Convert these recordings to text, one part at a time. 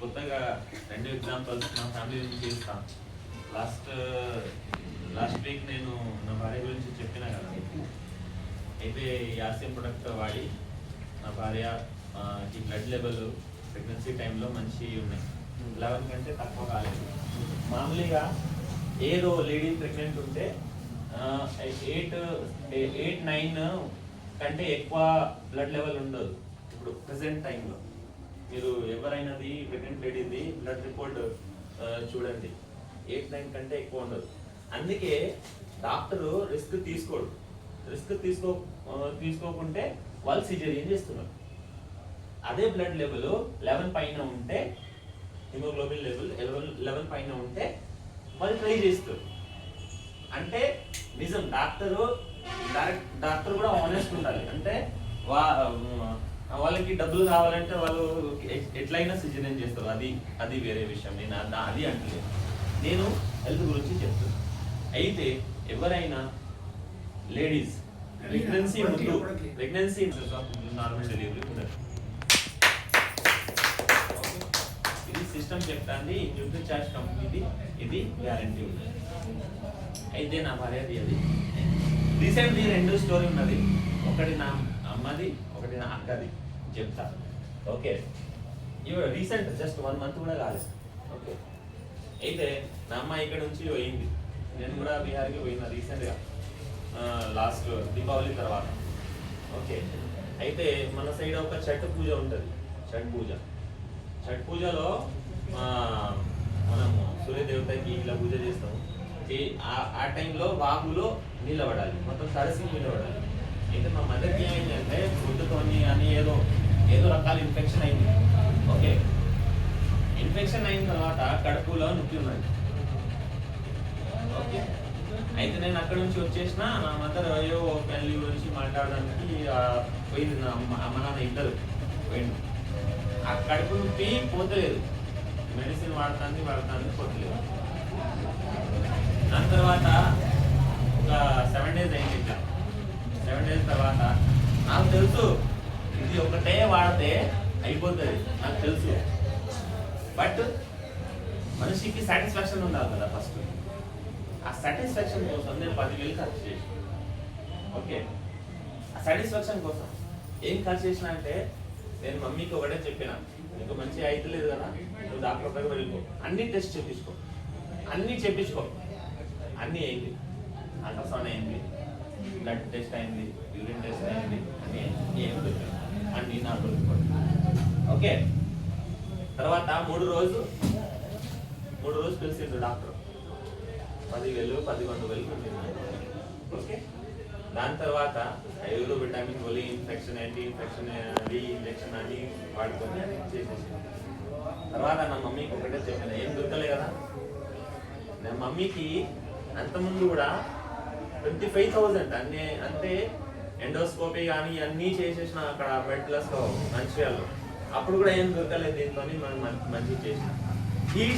కొత్తగా రెండు ఎగ్జాంపుల్స్ నా ఫ్యామిలీ నుంచి ఇస్తాను లాస్ట్ లాస్ట్ వీక్ నేను నా భార్య గురించి చెప్పిన కదా. అయితే యాసిన్ ప్రొడక్ట్ వాడి నా భార్య ఈ బ్లడ్ లెవెల్ ప్రెగ్నెన్సీ టైంలో మంచి ఉన్నాయి. లెవెన్ కంటే తక్కువ కాలేదు. మామూలుగా ఏదో లేడీ ప్రెగ్నెంట్ ఉంటే ఎయిట్ ఎయిట్ నైన్ కంటే ఎక్కువ బ్లడ్ లెవెల్ ఉండదు. ఇప్పుడు ప్రజెంట్ టైంలో మీరు ఎవరైనాది ప్రెగ్నెంట్ లేడీది బ్లడ్ రిపోర్ట్ చూడండి. ఎయిట్ నైన్ కంటే ఎక్కువ ఉండదు. అందుకే డాక్టరు రిస్క్ తీసుకోడు. రిస్క్ తీసుకో తీసుకోకుంటే వాళ్ళు సిజేరియన్ చేస్తున్నారు. అదే బ్లడ్ లెవెల్ లెవెన్ పైన ఉంటే హిమోగ్లోబిన్ లెవెల్ లెవెన్ లెవెన్ పైన ఉంటే వాళ్ళు ట్రై చేస్తారు. అంటే నిజం డాక్టరు డైరెక్ట్ డాక్టర్ కూడా ఆనెస్ట్ ఉండాలి. అంటే వా వాళ్ళకి డబ్బులు కావాలంటే వాళ్ళు ఎట్లయినా సిజరీన్ చేస్తారు. అది అది వేరే విషయం. నేను అద- అంటలేదు. నేను హెల్త్ గురించి చెప్తున్నా. అయితే ఎవరైనా లేడీస్ ప్రెగ్నెన్సీ ముందు ప్రెగ్నెన్సీ నార్మల్ డెలివరీ ఉండదు ఇది సిస్టమ్ చెప్తాంది. న్యూట్రీ చార్జ్ కంపెనీది ఇది గ్యారంటీ ఉంది అయితే నా భార్యది అది రీసెంట్లీ రెండు స్టోరీ ఉన్నది. ఒకటి నా అమ్మది ఒకటి నా అక్కది. చెప్తా. ఓకే. ఇవి రీసెంట్ జస్ట్ వన్ మంత్ కూడా కాలేదు ఓకే. అయితే నా అమ్మ ఇక్కడ నుంచి పోయింది. నేను కూడా బీహార్కి పోయినా రీసెంట్గా లాస్ట్ దీపావళి తర్వాత. ఓకే. అయితే మన సైడ్ ఒక చెట్టు పూజ ఉంటుంది. చట్ పూజ. ఛట్ పూజలో మనము సూర్యదేవతకి ఇలా పూజ చేస్తాము. ఈ- ఆ- టైంలో వాగులో నిలబడాలి. మొత్తం తడిసి నిలబడాలి. అయితే మా మదర్కి ఏమైందంటే ఫుడ్తోని అని ఏదో ఏదో రకాల ఇన్ఫెక్షన్ అయింది. ఓకే. ఇన్ఫెక్షన్ అయిన తర్వాత కడుపులో నొప్పి ఉన్నది. ఓకే. అయితే నేను అక్కడ నుంచి వచ్చేసిన నా మదర్ అయ్యో ఫ్యామిలీ గురించి మాట్లాడడానికి పోయింది నా అమ్మ నాన్న ఇద్దరు పోయిండు ఆ కడుపు నొప్పి పోతలేదు. మెడిసిన్ వాడతానికి వాడతాను పోతలేదు. దాని తర్వాత ఒక సెవెన్ డేస్ అయింది ఇట్లా. సెవెన్ డేస్ తర్వాత నాకు తెలుసు ఇది ఒకటే వాడితే అయిపోతుంది నాకు తెలుసు. బట్ మనిషికి సాటిస్ఫాక్షన్ ఉండాలి కదా ఫస్ట్ ఆ సాటిస్ఫాక్షన్ కోసం నేను పదివేలు ఖర్చు చేసి ఓకే ఆ సాటిస్ఫాక్షన్ కోసం ఏం ఖర్చు చేసిన అంటే నేను మమ్మీకి ఒకటే చెప్పిన నీకు మంచి అవుతలేదు కదా నువ్వు డాక్టర్ దగ్గర వెళ్ళిపో. అన్ని టెస్ట్ చేపించుకో. అన్ని చేపించుకో. అన్ని అయింది. అల్ట్రాసౌండ్ అయింది. బ్లడ్ టెస్ట్ అయింది యూరిన్ టెస్ట్ అయింది అన్ని ఏం అన్ని నాకు ఓకే. తర్వాత మూడు రోజు మూడు రోజు పిలిచిండు డాక్టర్. పదివేలు పదకొండు వేలు ఓకే. దాని తర్వాత ఐదు విటమిన్ ఒలి ఇన్ఫెక్షన్ యాంటీ ఇన్ఫెక్షన్ అది ఇంజెక్షన్ అని వాడుకొని చేసేసాను తర్వాత నా మమ్మీకి ఒకటే చెప్పాను ఏం దొరకలే కదా. నా మమ్మీకి అంతకుముందు కూడా ట్వంటీ ఫైవ్ థౌజండ్ అన్ని అంటే ఎండోస్కోపీ కానీ అన్నీ చేసేసిన అక్కడ బెడ్ ప్లస్ మంచిర్యాలలో అప్పుడు కూడా ఏం దొరకలేదు దీంతో మనం మంచి చేసిన.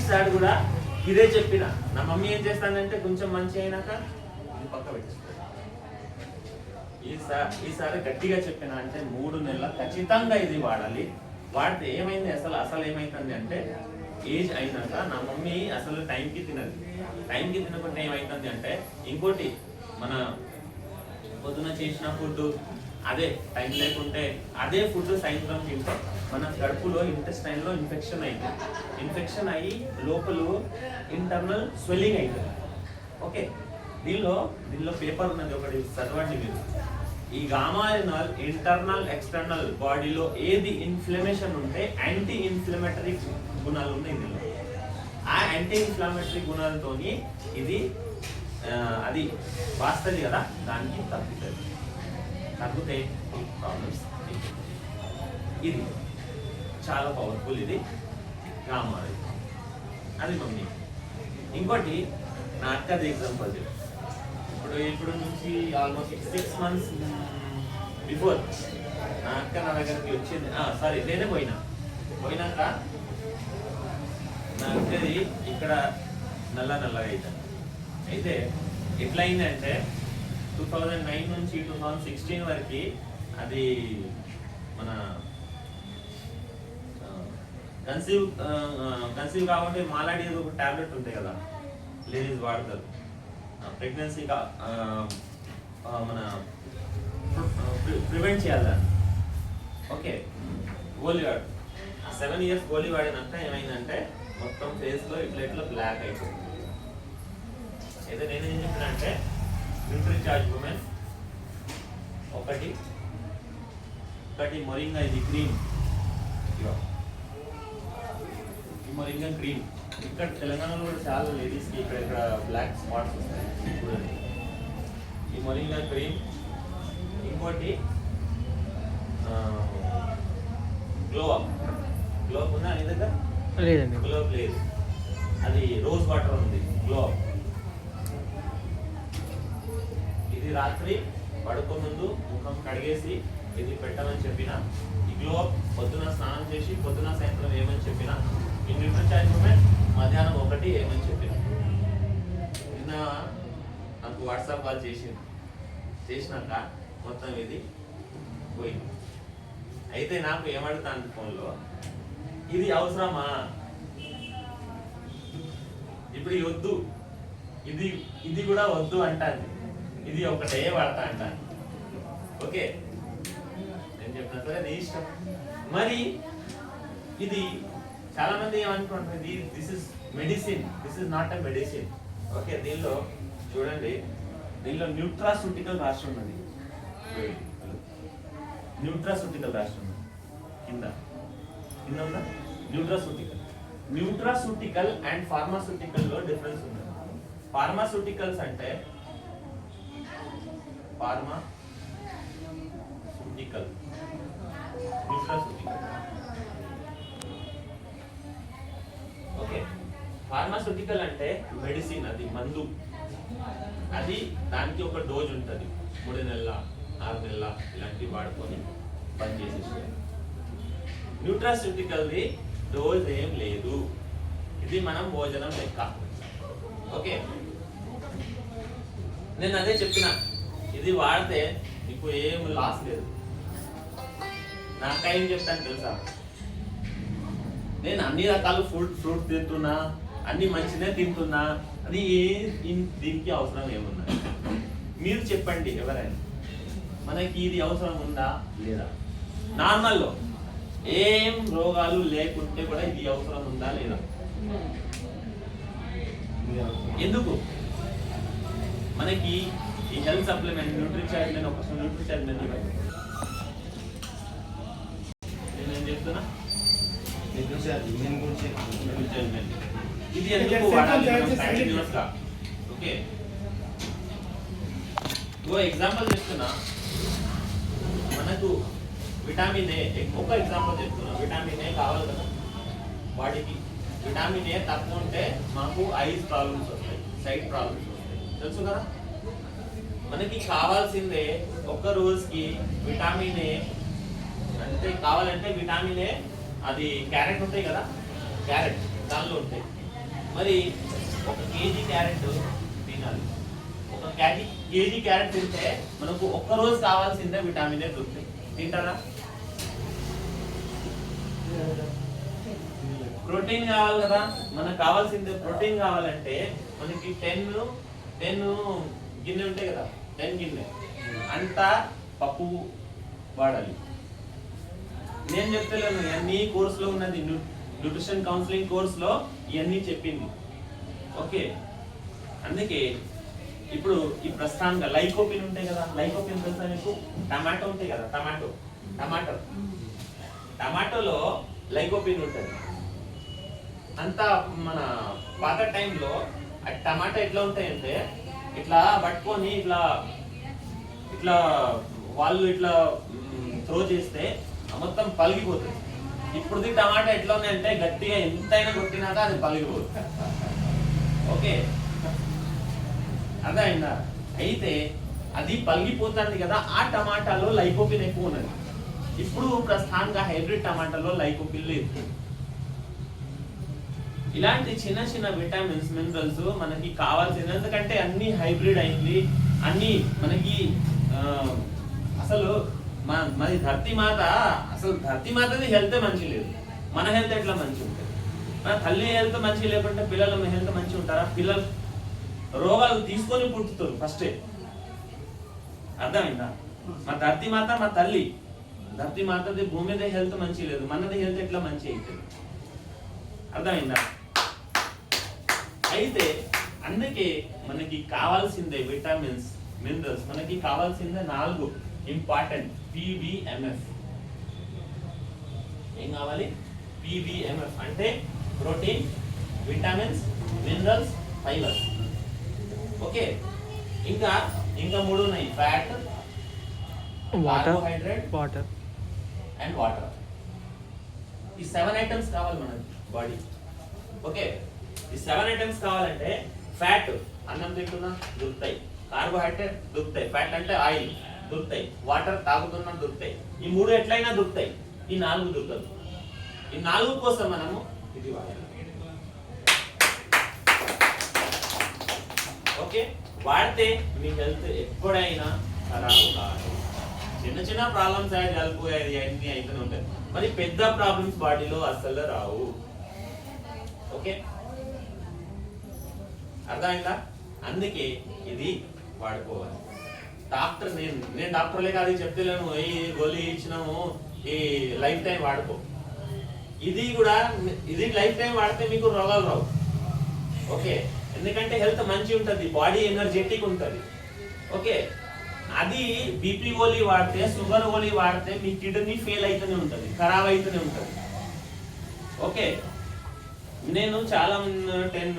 సార్ కూడా ఇదే చెప్పిన. నా మమ్మీ ఏం చేస్తానంటే కొంచెం మంచి అయినాక ఇది పక్క పెట్టేస్తుంది ఈసారి ఈసారి గట్టిగా చెప్పిన అంటే మూడు నెలల ఖచ్చితంగా ఇది వాడాలి. వాడితే ఏమైంది అసలు అసలు ఏమైతుంది అంటే ఏజ్ అయినాక నా మమ్మీ అసలు టైంకి తినదు. టైంకి తినకుండా ఏమైతుంది అంటే ఇంకోటి మన పొద్దున చేసిన ఫుడ్ అదే టైం లేకుంటే అదే ఫుడ్ సాయంత్రం తింటే. మన కడుపులో ఇంటెస్టైన్లో లో ఇన్ఫెక్షన్ అయింది. ఇన్ఫెక్షన్ అయ్యి లోపల ఇంటర్నల్ స్వెల్లింగ్ అవుతుంది ఓకే దీనిలో దీనిలో పేపర్ ఉన్నది ఒకటి చదవండి మీరు. ఈ గామాలినల్ ఇంటర్నల్ ఎక్స్టర్నల్ బాడీలో ఏది ఇన్ఫ్లమేషన్ ఉంటే యాంటీ ఇన్ఫ్లమేటరీ గుణాలు ఉన్నాయి దీనిలో ఆ యాంటీ ఇన్ఫ్లమేటరీ గుణాలతోని ఇది అది వాస్తుంది కదా దానికి తగ్గుతుంది. తగ్గితే ప్రాబ్లమ్స్ ఇది చాలా పవర్ఫుల్ ఇది గామాలి అది మమ్మీ. ఇంకోటి నా అక్కది ఎగ్జాంపుల్ ఇప్పుడు ఇప్పుడు నుంచి ఆల్మోస్ట్ సిక్స్ మంత్స్ బిఫోర్ నా అక్క నా దగ్గరికి వచ్చింది సారీ నేనే పోయినా. పోయినాక నా అక్కది ఇక్కడ నల్ల నల్లగా అవుతుంది అయితే ఎట్లయిందంటే టూ థౌజండ్ నైన్ నుంచి టూ థౌజండ్ సిక్స్టీన్ వరకు అది మన కన్సీవ్ కన్సీవ్ కాబట్టి మాలాడి ఒక టాబ్లెట్ ఉంటాయి కదా లేడీస్ వాడతారు. ప్రెగ్నెన్సీ మన ప్రివెంట్ చేయాలి దాన్ని. ఓకే గోలీ వాడు. సెవెన్ ఇయర్స్ గోలీ వాడినంత ఏమైందంటే మొత్తం ఫేస్లో ఇట్లా ఇట్లా బ్లాక్ అయిపోయింది. అయితే నేను ఏం చెప్పిన అంటే న్యూట్రీ చార్జ్ ఉమెన్ ఒకటి ఒకటి మొరింగా ఇది క్రీమ్ ఈ మొరింగా క్రీమ్ ఇక్కడ తెలంగాణలో కూడా చాలా లేడీస్కి ఇక్కడ ఇక్కడ బ్లాక్ స్పాట్స్ వస్తాయి. చూడండి. ఈ మొరింగా క్రీమ్ ఇంకోటి గ్లో అప్ గ్లో అప్ ఉందా నీ దగ్గర? లేదండి. గ్లో అప్ లేదు. అది రోజ్ వాటర్ ఉంది. గ్లో అప్ ఇది రాత్రి పడుకో ముందు ముఖం కడిగేసి ఇది పెట్టమని చెప్పిన. ఇగ్లో పొద్దున స్నానం చేసి పొద్దున సాయంత్రం ఏమని చెప్పిన. ఈ న్యూట్రిషన్ చార్జ్ మూమెంట్ మధ్యాహ్నం ఒకటి ఏమని చెప్పిన. నిన్న నాకు వాట్సాప్ కాల్ చేసింది చేసినాక మొత్తం ఇది పోయింది. అయితే నాకు ఏమడుతాను ఫోన్లో? ఇది అవసరమా? ఇప్పుడు వద్దు. ఇది ఇది కూడా వద్దు అంటాను ఇది ఒకటే వాడతా అంటాను ఓకే? నేను చెప్పిన సరే నీ ఇష్టం. మరి ఇది చాలా మంది ఏమనుకుంటుంది this is medicine this is not a medicine okay దీనిలో చూడండి. దీనిలో న్యూట్రాసూటికల్ రాష్ట్రం ఉన్నది. న్యూట్రాసూటికల్ రాష్ట్రం కింద. కింద ఉందా? న్యూట్రాసూటికల్ న్యూట్రాసూటికల్ అండ్ ఫార్మాసూటికల్లో డిఫరెన్స్ ఉంది ఫార్మాసూటికల్స్ అంటే pharmaceutical nutraceutical okay pharmaceutical అంటే మెడిసిన్ అది మందు. అది దానికి ఒక డోజ్ ఉంటుంది. మూడు నెలల ఆరు నెలల ఇలాంటివి వాడుకొని పని చేసేసేయాలి న్యూట్రాస్యూటికల్ది డోజ్ ఏం లేదు. ఇది మనం భోజనం లెక్క. ఓకే నేను అదే చెప్తున్నా ఇది వాడితే నీకు ఏం లాస్ లేదు. నాకేం చెప్తాను తెలుసా? నేను అన్ని రకాల ఫ్రూట్ ఫ్రూట్ తింటున్నా అన్ని మంచినే తింటున్నా అది ఏ దీనికి అవసరం ఏమున్నా? మీరు చెప్పండి ఎవరైనా. మనకి ఇది అవసరం ఉందా? లేదా? నార్మల్లో ఏం రోగాలు లేకుంటే కూడా ఇది అవసరం ఉందా లేదా. ఎందుకు? మనకి ఈ హెల్త్ సప్లిమెంట్ న్యూట్రిచార్జ్ నేను ఒక న్యూట్రిచార్జ్ నేను నేనేం చెప్తున్నా. ఇది ఎందుకు వాడాలి? ఓకే. ఓ ఎగ్జాంపుల్ చెప్తున్నా. మనకు విటామిన్ ఏ ఒక ఎగ్జాంపుల్ చెప్తున్నా. విటామిన్ ఏ కావాలి కదా? బాడీకి విటామిన్ ఏ తక్కువ ఉంటే మాకు ఐస్ ప్రాబ్లమ్స్ వస్తాయి సైట్ ప్రాబ్లమ్స్ వస్తాయి. తెలుసు కదా? మనకి కావాల్సిందే ఒక్క రోజుకి విటామిన్ ఏ. అంటే కావాలంటే విటామిన్ ఏ అది క్యారెట్ ఉంటాయి కదా? క్యారెట్ దానిలో ఉంటాయి. మరి ఒక కేజీ క్యారెట్ తినాలి. ఒక కేజీ కేజీ క్యారెట్ తింటే మనకు ఒక్క రోజు కావాల్సిందే విటామిన్ ఏ దొరుకుతాయి. తింటారా? ప్రోటీన్ కావాలి కదా? మనకు కావాల్సింది ప్రోటీన్ కావాలంటే మనకి టెన్ టెన్ గిన్నె ఉంటాయి కదా? టెన్ గిన్నె అంతా పప్పు వాడాలి. నేను చెప్తలేను ఇవన్నీ కోర్సులో ఉన్నది? న్యూట్రిషన్ కౌన్సిలింగ్ కోర్సులో ఇవన్నీ చెప్పింది. ఓకే. అందుకే ఇప్పుడు ఈ ప్రస్తుతానికి లైకోపిన్ ఉంటాయి కదా లైకోపిన్ తెలుసా మీకు? టమాటో ఉంటాయి కదా టమాటో టమాటో. టమాటోలో లైకోపిన్ ఉంటుంది. అంతా మన పాత టైంలో ఆ టమాటా ఎట్లా ఉంటాయంటే ఇట్లా పట్టుకొని ఇట్లా ఇట్లా వాళ్ళు ఇట్లా త్రో చేస్తే మొత్తం పలిగిపోతుంది ఇప్పుడుది టమాటా ఎట్లా ఉన్నాయంటే గట్టిగా ఎంతైనా కొట్టినాక అది పలిగిపోతుంది ఓకే? అర్థమైందా? అయితే అది పలిగిపోతుంది కదా ఆ టమాటాలో లైకోపిన్ ఎక్కువ ఉన్నది. ఇప్పుడు ప్రస్తుతానికి హైబ్రిడ్ టమాటాలో లైకోపిన్ లేదు. ఇలాంటి చిన్న చిన్న విటమిన్స్ మినరల్స్ మనకి కావాల్సింది. ఎందుకంటే అన్ని హైబ్రిడ్ అయింది. అన్ని మనకి అసలు మన మరి ధర్తి మాత అసలు ధర్తి మాతది హెల్త్ మంచి లేదు. మన హెల్త్ ఎట్లా మంచిగా ఉంటుంది? మన తల్లి హెల్త్ మంచిగా లేకుంటే పిల్లల హెల్త్ మంచిగా ఉంటారా? పిల్లలు రోగాలు తీసుకొని పుట్టుతారు ఫస్టే అర్థమైందా? మా ధర్తి మాత మా తల్లి. ధర్తి మాతది భూమి హెల్త్ మంచి లేదు. మనది హెల్త్ ఎట్లా మంచి అవుతుంది అర్థమైందా? అయితే అందుకే మనకి కావాల్సిందే విటమిన్స్ మినరల్స్. మనకి కావాల్సిందే నాలుగు ఇంపార్టెంట్ పిబిఎంఎఫ్ ఏం కావాలి? పిబిఎంఎఫ్ అంటే protein vitamins minerals fibres. Okay. ఇంకా ఇంకా మూడు ఉన్నాయి. Fat carbohydrate water. And water. ఈ సెవెన్ ఐటమ్స్ కావాలి మనకి బాడీ. ఓకే. ఈ సెవెన్ ఐటమ్స్ కావాలంటే ఫ్యాట్ అన్నం తింటున్నా దొరుకుతాయి. కార్బోహైడ్రేట్ దొరుకుతాయి. ఫ్యాట్ అంటే ఆయిల్ దొరుకుతాయి. వాటర్ తాగుతున్నా దొరుకుతాయి. ఈ మూడు ఎట్లయినా దొరుకుతాయి. ఈ నాలుగు దొరకదు ఈ నాలుగు కోసం మనము ఇది వాడాలి. ఓకే? వాడితే మీ హెల్త్ ఎప్పుడైనా ఖరాబ్ కాదు. చిన్న చిన్న ప్రాబ్లమ్స్ అయ్యి జలుబు అన్ని అయితేనే ఉంటాయి. మరి పెద్ద ప్రాబ్లమ్స్ బాడీలో అస్సలు రావు. ఓకే? అర్థమైందా? అందుకే ఇది వాడుకోవాలి. డాక్టర్ నేను నేను డాక్టర్లే కాదు చెప్తాను చెప్తలేను. ఈ గోళీ ఇచ్చినాము ఈ లైఫ్ టైం వాడుకో. ఇది కూడా ఇది లైఫ్ టైం వాడితే మీకు రోగాలు రావు. ఓకే? ఎందుకంటే హెల్త్ మంచి ఉంటుంది బాడీ ఎనర్జెటిక్ ఉంటుంది. ఓకే? అది బీపీ గోళీ వాడితే షుగర్ గోళీ వాడితే మీ కిడ్నీ ఫెయిల్ అయితేనే ఉంటుంది ఖరాబ్ అయితేనే ఉంటుంది. ఓకే? నేను చాలా టెన్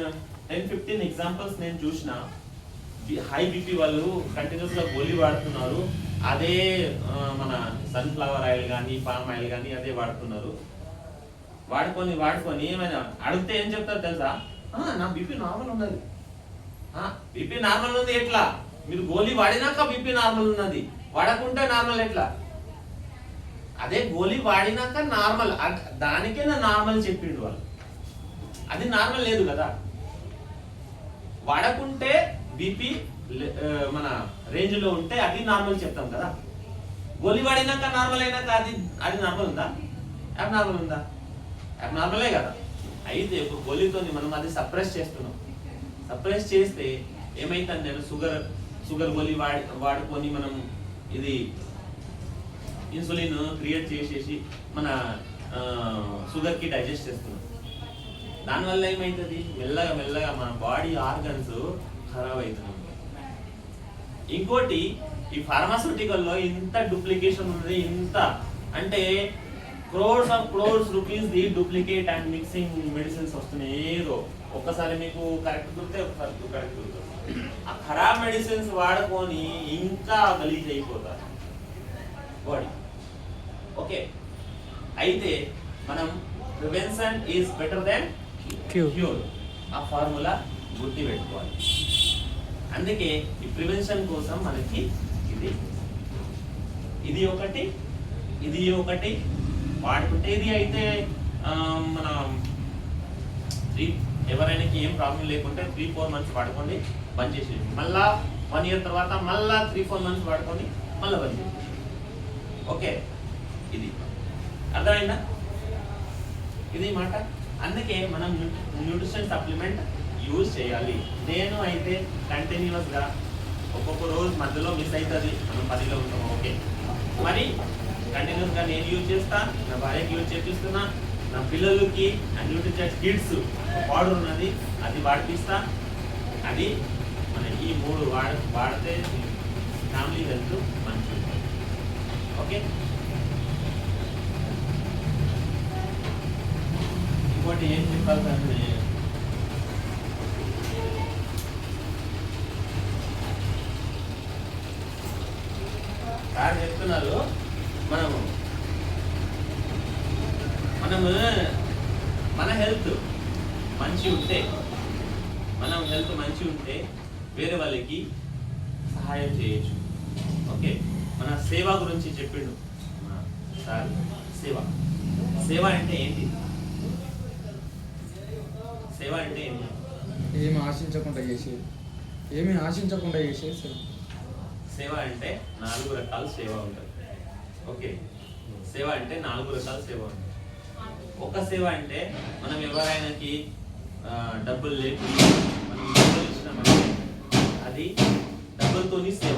టెన్ ఫిఫ్టీన్ ఎగ్జాంపుల్స్ నేను చూసిన. హై బీపీ వాళ్ళు కంటిన్యూస్గా గోళీ వాడుతున్నారు. అదే మన సన్ఫ్లవర్ ఆయిల్ కానీ పామ్ ఆయిల్ కానీ అదే వాడుతున్నారు. వాడుకొని వాడుకొని ఏమైనా అడిగితే ఏం చెప్తారు తెలుసా? నా బీపీ నార్మల్ ఉన్నది. బీపీ నార్మల్ ఉంది ఎట్లా? మీరు గోళీ వాడినాక బీపీ నార్మల్ ఉన్నది. వాడకుంటే నార్మల్ ఎట్లా? అదే గోళీ వాడినాక నార్మల్ దానికే నా నార్మల్ చెప్పిండు వాళ్ళు. అది నార్మల్ లేదు కదా. వాడకుంటే బీపీ మన రేంజ్లో ఉంటే అది నార్మల్ చెప్తాం కదా. ఒలి వాడినాక నార్మల్ అయినాక అది అది నార్మల్ ఉందా? యాప్ నార్మల్ ఉందా? యాప్ నార్మలే కదా. అయితే ఒక గోళీతో మనం అది సప్రెస్ చేస్తున్నాం. సప్రెస్ చేస్తే ఏమైతుంది నేను షుగర్ షుగర్ ఒలి వాడి వాడుకొని మనం ఇది ఇన్సులిన్ క్రియేట్ చేసేసి మన షుగర్కి డైజెస్ట్ చేస్తున్నాం. దానివల్ల ఏమైతుంది మెల్లగా మెల్లగా మన బాడీ ఆర్గన్స్ ఖరాబ్ అవుతుంది ఇంకోటి ఈ ఫార్మాస్యూటికల్లో ఇంత డూప్లికేషన్ ఉంది ఇంత అంటే crores of crores rupees the duplicate and mixing medicines వస్తున్నాయి. ఏదో ఒక్కసారి మీకు కరెక్ట్ దొరికితే ఒకసారి కరెక్ట్ దొరుకుతుంది ఆ ఖరాబ్ మెడిసిన్స్ వాడుకొని ఇంకా గలీజ్ అయిపోతారు. బాడీ ఓకే అయితే మనం prevention is better than cure ఆ ఫార్ములా గుర్తు పెట్టుకోవాలి అందుకే ఈ ప్రివెన్షన్ కోసం మనకి ఇది ఇది ఒకటి ఇది ఒకటి. వాడుకుంటే ఇది అయితే మన త్రీ ఎవరైనా ఏం ప్రాబ్లం లేకుంటే త్రీ ఫోర్ మంత్స్ వాడుకోండి బంద్ చేసి మళ్ళా వన్ ఇయర్ తర్వాత మళ్ళా త్రీ ఫోర్ మంత్స్ వాడుకొని మళ్ళీ బంద్ చేసి ఓకే? ఇది. అర్థమైందా? ఇది మాట? అందుకే మనం న్యూట్రిషన్ సప్లిమెంట్ యూజ్ చేయాలి. నేను అయితే కంటిన్యూస్గా ఒక్కొక్క రోజు మధ్యలో మిస్ అవుతుంది మనం పదిలో ఉంటాం ఓకే. మరి కంటిన్యూస్గా నేను యూజ్ చేస్తా నా భార్యకి యూజ్ చేపిస్తున్నా నా పిల్లలకి న్యూట్రిషన్ కిడ్స్ పౌడర్ ఉన్నది అది వాడిపిస్తా. అది మన ఈ మూడు వాడ వాడితే ఫ్యామిలీ హెల్త్ మంచిది ఓకే? కాబట్టి ఏం చెప్పాలి అంటే సార్ చెప్తున్నారు మనము మనము మన హెల్త్ మంచి ఉంటే మనం హెల్త్ మంచి ఉంటే వేరే వాళ్ళకి సహాయం చేయొచ్చు ఓకే మన సేవ గురించి చెప్పిండు మన సార్ సేవ సేవ అంటే ఏంటి సేవ అంటే ఏంటి ఏమి ఆశించకుండా చేసేది ఏమీ ఆశించకుండా చేసే సేవ. సేవ అంటే నాలుగు రకాల సేవ ఉంటుంది. ఓకే. సేవ అంటే నాలుగు రకాల సేవ ఉంటుంది. ఒక సేవ అంటే మనం ఎవరైనాకి డబ్బులు లేకుండా మనం డబ్బులు ఇచ్చినామంటే అది డబ్బులతోని సేవ.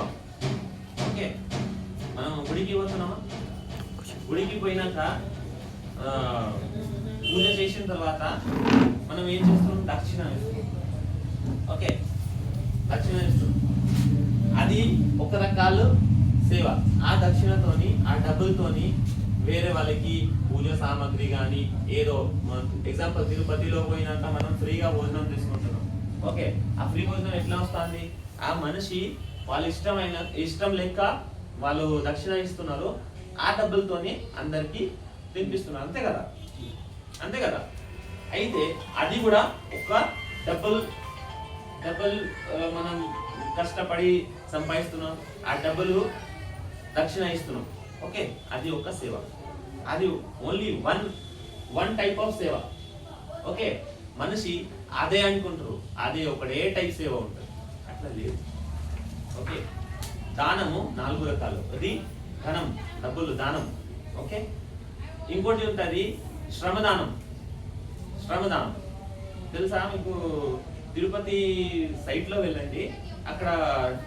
ఓకే. మనం గుడికి పోతున్నామా? గుడికి పోయినాక పూజ చేసిన తర్వాత మనం ఏం చేస్తున్నాం దక్షిణ ఓకే. దక్షిణ ఇస్తున్నాం అది ఒక రకాలు సేవ. ఆ దక్షిణతోని ఆ డబ్బులతోని వేరే వాళ్ళకి పూజ సామాగ్రి కానీ ఏదో ఎగ్జాంపుల్ తిరుపతిలో పోయినాక మనం ఫ్రీగా భోజనం తీసుకుంటున్నాం. ఓకే ఆ ఫ్రీ భోజనం ఎట్లా వస్తుంది? ఆ మనిషి వాళ్ళ ఇష్టమైన ఇష్టం లెక్క వాళ్ళు దక్షిణ ఇస్తున్నారు. ఆ డబ్బులతోని అందరికి తినిపిస్తున్నారు. అంతే కదా? అంతే కదా? అయితే అది కూడా ఒక డబ్బులు డబ్బులు మనం కష్టపడి సంపాదిస్తున్నాం. ఆ డబ్బులు దక్షిణ ఇస్తున్నాం. ఓకే అది ఒక సేవ. అది only one one type of సేవ. ఓకే మనిషి అదే అనుకుంటారు. అదే ఒకటే టైప్ సేవ ఉంటుంది. అట్లా లేదు. ఓకే దానము నాలుగు రకాలు. అది ధనం డబ్బులు దానం. ఓకే ఇంకోటి ఉంటుంది శ్రమదానం. శ్రమదానం. తెలుసా మీకు? తిరుపతి సైట్లో వెళ్ళండి. అక్కడ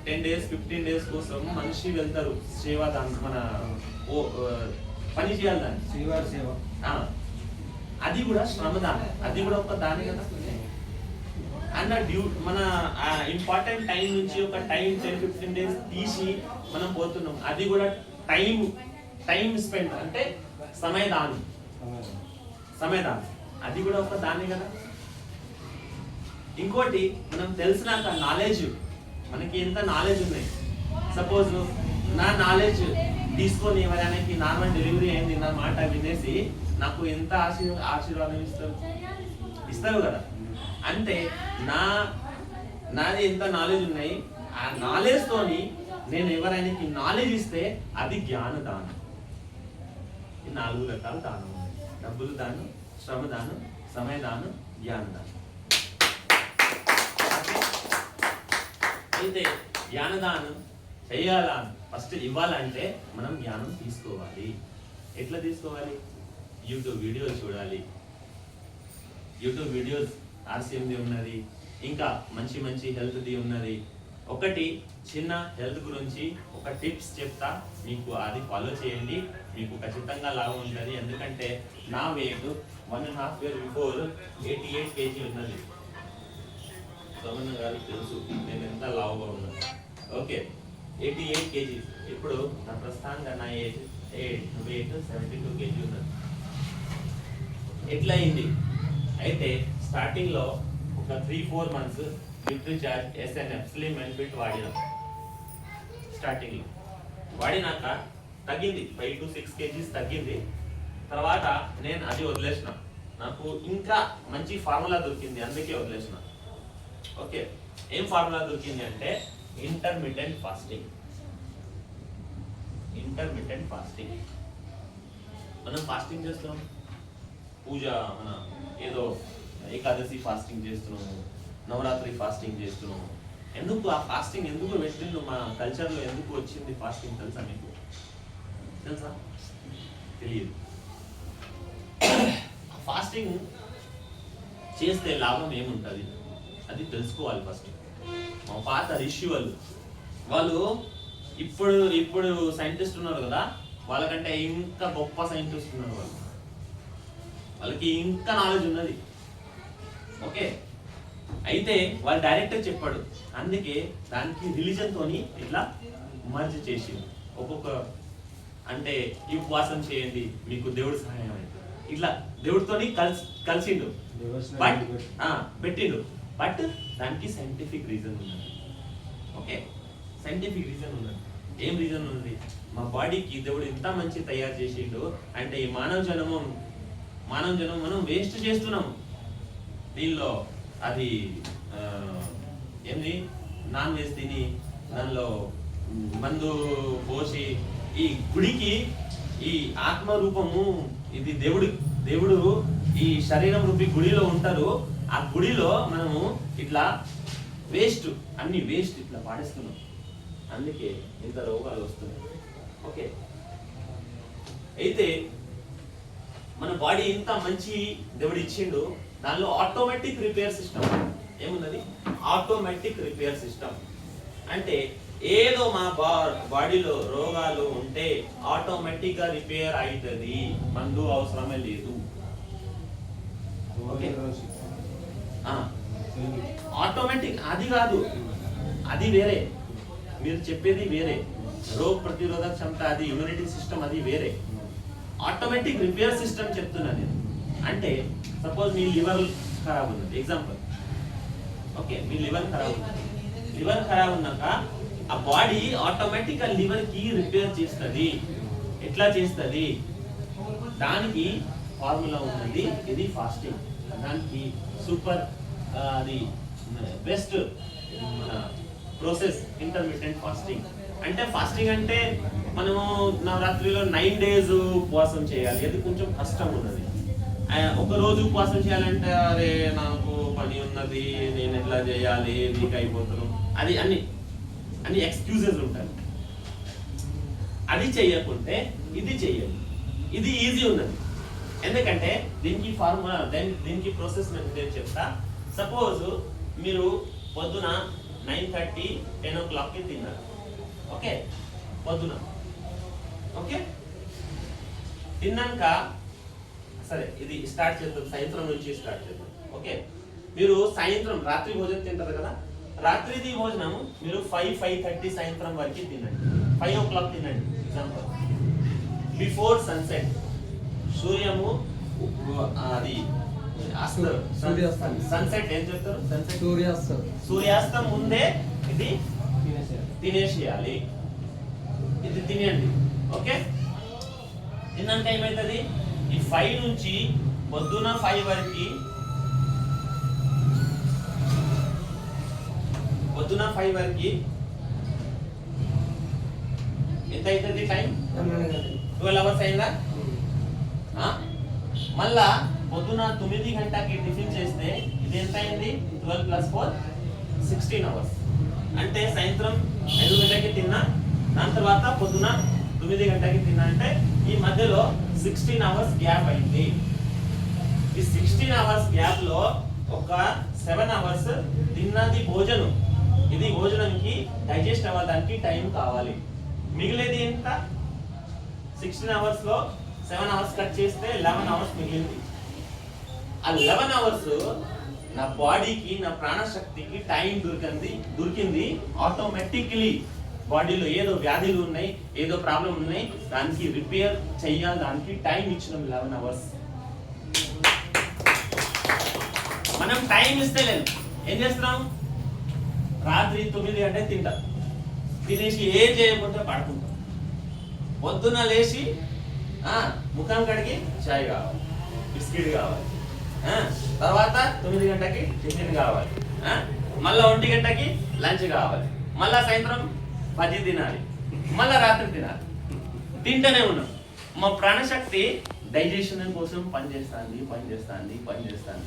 టెన్ డేస్ ఫిఫ్టీన్ డేస్ కోసం మనిషి వెళ్తారు. సేవా దానం మన ఓ పని చేయాలి దాన్ని. శ్రీవారి సేవ. అది కూడా శ్రమదానం. అది కూడా ఒక దాని కదా. అండ్ డ్యూ మన ఇంపార్టెంట్ టైం నుంచి ఒక టైం టెన్ ఫిఫ్టీన్ డేస్ తీసి మనం పోతున్నాం. అది కూడా టైం టైం స్పెండ్ అంటే సమయదానం. సమయదానం. అది కూడా ఒక దాని కదా. ఇంకోటి మనం తెలిసినాక నాలెడ్జ్ మనకి ఎంత నాలెడ్జ్ ఉన్నాయి? సపోజ్ నా నాలెడ్జ్ తీసుకొని ఎవరైనాకి నార్మల్ డెలివరీ అయింది నా మాట వినేసి నాకు ఎంత ఆశీర్ ఆశీర్వాదం ఇస్తారు? ఇస్తారు కదా. అంటే నా నాది ఎంత నాలెడ్జ్ ఉన్నాయి? ఆ నాలెడ్జ్తోని నేను ఎవరైనాకి నాలెడ్జ్ ఇస్తే అది జ్ఞాన దానం నాలుగు రకాల దానం. డబ్బులు దానం శ్రమ దానం సమయ దానం జ్ఞాన దానం అయితే జ్ఞానదానం చేయాలా ఫస్ట్ ఇవ్వాలంటే మనం జ్ఞానం తీసుకోవాలి. ఎట్లా తీసుకోవాలి? యూట్యూబ్ వీడియోలు చూడాలి. యూట్యూబ్ వీడియోస్ ఆర్సీఎంది ఉన్నది ఇంకా మంచి మంచి హెల్త్ది ఉన్నది. ఒకటి చిన్న హెల్త్ గురించి ఒక టిప్స్ చెప్తా. మీకు అది ఫాలో చేయండి. మీకు ఖచ్చితంగా లాభం ఉంటుంది. ఎందుకంటే నా weight one and half year before eighty eight kg ఉన్నది. సోమన్న గారికి తెలుసు. నేను ఎంత లావుగా ఉన్నాను. ఓకే. ఎయిటీ ఎయిట్ కేజీస్ ఇప్పుడు నా ప్రస్తుతానికి నా age eight weight seventy two kg ఉన్నది ఎట్లా అయింది అయితే స్టార్టింగ్లో ఒక three four months Nutricharge SNF slim and fit వాడినాం. స్టార్టింగ్లో. వాడినాక తగ్గింది. ఫైవ్ టు సిక్స్ కేజీస్ తగ్గింది. తర్వాత నేను అది వదిలేసిన. నాకు ఇంకా మంచి ఫార్ములా దొరికింది. అందుకే వదిలేసిన. ఓకే. ఏం ఫార్ములా దొరికింది అంటే ఇంటర్మీడియట్ ఫాస్టింగ్. Intermediate fasting. మనం ఫాస్టింగ్ చేస్తాం పూజ మన ఏదో ఏకాదశి ఫాస్టింగ్ చేస్తున్నాము నవరాత్రి ఫాస్టింగ్ చేస్తున్నాము ఎందుకు ఆ ఫాస్టింగ్ ఎందుకు పెట్టిండు మన కల్చర్లో ఎందుకు వచ్చింది ఫాస్టింగ్ తెలుసా మీకు? తెలుసా? తెలియదు. ఫాస్టింగ్ చేస్తే లాభం ఏముంటుంది? అది తెలుసుకోవాలి ఫస్ట్ మా పాత రిషి వాళ్ళు. వాళ్ళు ఇప్పుడు ఇప్పుడు సైంటిస్ట్ ఉన్నారు కదా వాళ్ళకంటే ఇంకా గొప్ప సైంటిస్ట్ ఉన్నారు వాళ్ళు. వాళ్ళకి ఇంకా నాలెడ్జ్ ఉన్నది. ఓకే? అయితే వాళ్ళు డైరెక్టర్ చెప్పాడు. అందుకే దానికి రిలీజన్ తోని ఇట్లా మర్జ్ చేసి ఒక్కొక్క అంటే ఈ ఉపవాసం చేయండి మీకు దేవుడు సహాయం ఇట్లా దేవుడితోని కలిసి కలిసిండు. బట్ పెట్టిండు. బట్ దానికి సైంటిఫిక్ రీజన్ ఉన్నది. ఓకే సైంటిఫిక్ రీజన్ ఉన్నది. ఏం రీజన్ ఉంది మా బాడీకి దేవుడు ఇంత మంచి తయారు చేసిండు అంటే ఈ మానవ జనము మానవ జనం మనం వేస్ట్ చేస్తున్నాం. దీనిలో అది ఏంది? నాన్ వెజ్ తిని దానిలో మందు పోసి ఈ గుడికి ఈ ఆత్మ రూపము ఇది దేవుడి దేవుడు ఈ శరీరం రూపి గుడిలో ఉంటారు. ఆ గుడిలో మనము ఇట్లా వేస్ట్ అన్ని వేస్ట్ ఇట్లా పాడేస్తున్నాం అందుకే ఇంత రోగాలు వస్తున్నాయి. ఓకే అయితే మన బాడీ ఇంత మంచి దేవుడు ఇచ్చిండు దానిలో ఆటోమేటిక్ రిపేర్ సిస్టమ్ ఏమున్నది ఆటోమేటిక్ రిపేర్ సిస్టమ్ అంటే ఏదో మా బా బాడీలో రోగాలు ఉంటే ఆటోమేటిక్గా రిపేర్ అవుతుంది. మందు అవసరమే లేదు. ఓకే ఆటోమేటిక్ అది కాదు. అది వేరే. మీరు చెప్పేది వేరే. రోగ ప్రతిరోధక క్షమత అది ఇమ్యూనిటీ సిస్టమ్ అది వేరే. ఆటోమేటిక్ రిపేర్ సిస్టమ్ చెప్తున్నా నేను. అంటే సపోజ్ మీ లివర్ ఖరాబ్ ఉన్నది. ఎగ్జాంపుల్ ఓకే మీ లివర్ ఖరాబ్ ఉన్నది. లివర్ ఖరాబ్ ఉన్నాక ఆ బాడీ ఆటోమేటిక్ ఆ లివర్కి రిపేర్ చేస్తుంది. ఎట్లా చేస్తుంది? దానికి ఫార్ములా ఉన్నది. ఇది ఫాస్టింగ్ దానికి సూపర్ అది బెస్ట్ మన ప్రోసెస్ ఇంటర్మీడియట్ ఫాస్టింగ్ అంటే ఫాస్టింగ్ అంటే మనము నవరాత్రిలో నైన్ డేస్ ఉపవాసం చేయాలి. అది కొంచెం కష్టం ఉన్నది. ఒక రోజు ఉపవాసం చేయాలంటే అరే నాకు పని ఉన్నది నేను ఎట్లా చేయాలి వీక్ అయిపోతాను. అది అన్ని అన్ని ఎక్స్క్యూజెస్ ఉంటాయి. అది చేయకుంటే ఇది చెయ్యాలి ఇది ఈజీ ఉన్నది. ఎందుకంటే దీనికి ఫార్ములా దీనికి ప్రాసెస్ నేను చెప్తా? సపోజ్ మీరు పొద్దున నైన్ థర్టీ టెన్ ఓ క్లాక్కి తిన్నారు. ఓకే పొద్దున. ఓకే తిన్నాక సరే ఇది స్టార్ట్ చేద్దాం. సాయంత్రం నుంచి స్టార్ట్ చేద్దాం. ఓకే మీరు సాయంత్రం రాత్రి భోజనం తింటారు కదా? రాత్రిది భోజనం మీరు ఫైవ్ ఫైవ్ థర్టీ సాయంత్రం వరకు తినండి. ఫైవ్ ఓ క్లాక్ తినండి. ఎగ్జాంపుల్ బిఫోర్ సన్సెట్ సూర్యము అది సూర్యాస్తం. సన్సెట్ ఏం చెప్తారు సన్సెట్ సూర్యాస్తం సూర్యాస్తం ముందే ఇది తినేసేయాలి. ఇది తినేయండి. ఓకే? తిన్నాక ఏమవుతుంది ఈ ఫైవ్ నుంచి పొద్దున ఫైవ్ వరకు పొద్దున ఫైవ్ వరకు ఎంత అవుతుంది టైం ట్వెల్వ్ అవర్స్ అయిందా? మళ్ళా పొద్దున తొమ్మిది గంటకి టిఫిన్ చేస్తే ఇది ఎంత అయింది twelve plus four? Sixteen hours. అంటే సాయంత్రం ఐదు గంటకి తిన్నా దాని తర్వాత పొద్దున తొమ్మిది గంటకి తిన్నా అంటే ఈ మధ్యలో సిక్స్టీన్ అవర్స్ గ్యాప్ అయింది. ఈ సిక్స్టీన్ అవర్స్ గ్యాప్లో ఒక సెవెన్ అవర్స్ తిన్నది భోజనం. ఇది భోజనంకి డైజెస్ట్ అవ్వడానికి టైం కావాలి. మిగిలేది ఎంత? సిక్స్టీన్ అవర్స్లో సెవెన్ అవర్స్ కట్ చేస్తే లెవెన్ అవర్స్ మిగిలింది. ఆ లెవెన్ అవర్స్ నా బాడీకి నా ప్రాణశక్తికి టైం దొరికింది దొరికింది ఆటోమేటిక్లీ బాడీలో ఏదో వ్యాధులు ఉన్నాయి ఏదో ప్రాబ్లం ఉన్నాయి దానికి రిపేర్ చెయ్యాలి దానికి టైం ఇచ్చినాం లెవెన్ అవర్స్. మనం టైం ఇస్తే లేదు. ఏం చేస్తున్నాం? రాత్రి తొమ్మిది అంటే తింటాం. తినేసి ఏం చేయకపోతే పడుకుంటాం. పొద్దున లేచి ముఖం కడిగి చాయ్ కావాలి. బిస్కెట్ కావాలి. తర్వాత తొమ్మిది గంటకి టిఫిన్ కావాలి. మళ్ళీ మళ్ళా ఒంటి గంటకి లంచ్ కావాలి. మళ్ళా సాయంత్రం పది తినాలి. మళ్ళా రాత్రి తినాలి. తింటూనే ఉన్నాం. మా ప్రాణశక్తి డైజెషన్ కోసం పనిచేస్తుంది పనిచేస్తుంది పనిచేస్తుంది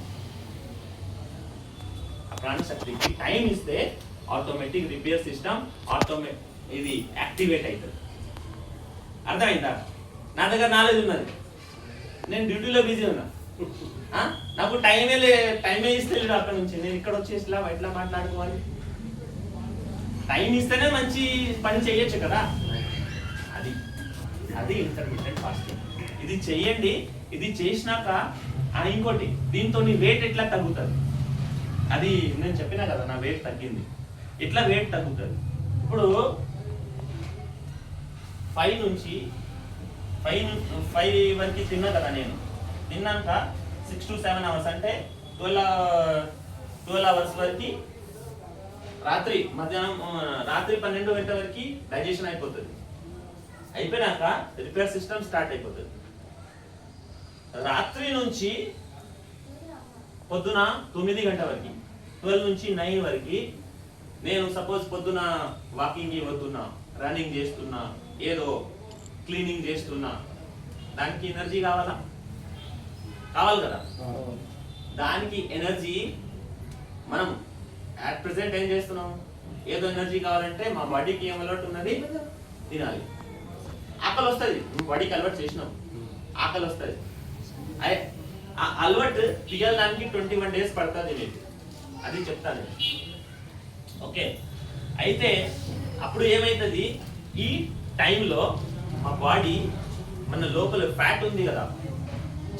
ఆ ప్రాణశక్తికి టైం ఇస్తే ఆటోమేటిక్ రిపేర్ సిస్టమ్ ఆటోమే ఇది యాక్టివేట్ అవుతుంది. అర్థమైందా? నా దగ్గర నాలెడ్జ్ ఉన్నది నేను డ్యూటీలో బిజీ ఉన్నా. నాకు టైమే లే టైమే ఇస్తే లేదు అక్కడ నుంచి. నేను ఇక్కడ వచ్చేసి ఇలా ఎట్లా మాట్లాడుకోవాలి. టైం ఇస్తేనే మంచి పని చేయొచ్చు కదా. అది అది ఇంటర్మీడియట్ ఫాస్టింగ్ ఇది చెయ్యండి ఇది చేసినాక ఇంకోటి దీంతో నీ వెయిట్ ఎట్లా తగ్గుతుంది? అది నేను చెప్పినా కదా నా వెయిట్ తగ్గింది. ఎట్లా వెయిట్ తగ్గుతుంది? ఇప్పుడు ఫైవ్ నుంచి ఫైవ్ ఫైవ్ వరకు తిన్నా కదా నేను. తిన్నాక సిక్స్ టు సెవెన్ అవర్స్ అంటే ట్వెల్వ్ ట్వెల్వ్ అవర్స్ వరకు రాత్రి మధ్యాహ్నం రాత్రి పన్నెండు గంటల వరకు డైజెషన్ అయిపోతుంది. అయిపోయినాక రిపేర్ సిస్టమ్ స్టార్ట్ అయిపోతుంది. రాత్రి నుంచి పొద్దున తొమ్మిది గంటల వరకు ట్వెల్వ్ నుంచి నైన్ వరకు నేను సపోజ్ పొద్దున వాకింగ్కి పోతున్నా రన్నింగ్ చేస్తున్నా ఏదో క్లీనింగ్ చేస్తున్నా. దానికి ఎనర్జీ కావాలా? కావాలి కదా? దానికి ఎనర్జీ మనం అట్ ప్రెసెంట్ ఏం చేస్తున్నాం? ఏదో ఎనర్జీ కావాలంటే మా బాడీకి ఏం అలవాటు ఉన్నది? తినాలి. ఆకలి వస్తుంది. బాడీకి అలవాటు చేసినాం ఆకలి వస్తుంది. అయ్- ఆ అలవాటు తీయడానికి ట్వంటీ వన్ డేస్ పడుతుంది మీకు అది చెప్తాను ఓకే. అయితే అప్పుడు ఏమవుతుంది ఈ టైంలో మా బాడీ మన లోపల ఫ్యాట్ ఉంది కదా.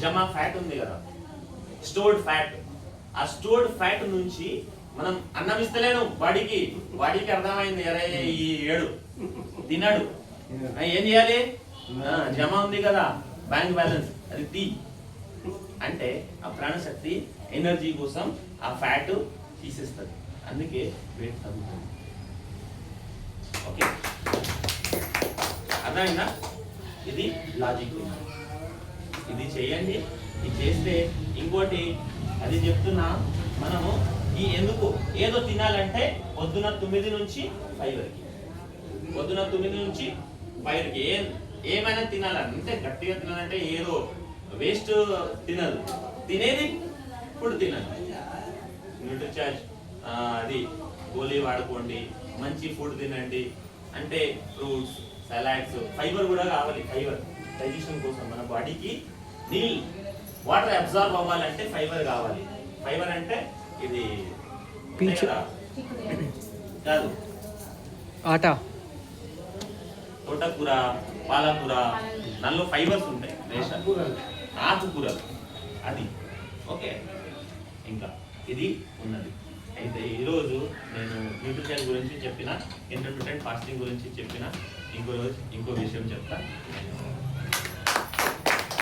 జమా ఫ్యాట్ ఉంది కదా. స్టోర్డ్ ఫ్యాట్ ఆ స్టోర్డ్ ఫ్యాట్ నుంచి మనం అన్నం ఇస్తలేను బాడీకి. బాడీకి అర్థమైంది అరే ఈ ఏడు. తినడు ఏం చేయాలి? జమ ఉంది కదా. బ్యాంక్ బ్యాలెన్స్ అది తీ అంటే ఆ ప్రాణశక్తి ఎనర్జీ కోసం ఆ ఫ్యాట్ తీసేస్తుంది అందుకే వెయిట్ తగ్గుతుంది. ఓకే. అర్థమైందా ఇది లాజిక్ ఇది చేయండి ఇది చేస్తే ఇంకోటి అది చెప్తున్నా మనము ఈ ఎందుకు? ఏదో తినాలంటే పొద్దున తొమ్మిది నుంచి ఫైవ్ వరకు. పొద్దున తొమ్మిది నుంచి ఫైవ్ వరకు. ఏ ఏమైనా తినాలంటే గట్టిగా తినాలంటే ఏదో వేస్ట్ తినదు. తినేది ఫుడ్ తినదు. న్యూట్రిచార్జ్ అది గోళీ వాడుకోండి మంచి ఫుడ్ తినండి. అంటే ఫ్రూట్స్ సలాడ్స్ ఫైబర్ కూడా కావాలి ఫైబర్ డైజెషన్ కోసం మన బాడీకి నీళ్ళు. వాటర్ అబ్జార్బ్ అవ్వాలంటే ఫైబర్ కావాలి. ఫైబర్ అంటే ఇది పీచు. కదా? కాదు. ఆట. తోటకూర పాలకూర దానిలో ఫైబర్స్ ఉంటాయి. రేషన్. ఆకుకూరలు. అది. ఓకే. ఇంకా ఇది ఉన్నది. అయితే ఈరోజు నేను న్యూట్రిషన్ గురించి చెప్పిన ఇంటర్మీడియట్ ఫాస్టింగ్ గురించి చెప్పిన ఇంకో రోజు ఇంకో విషయం చెప్తా.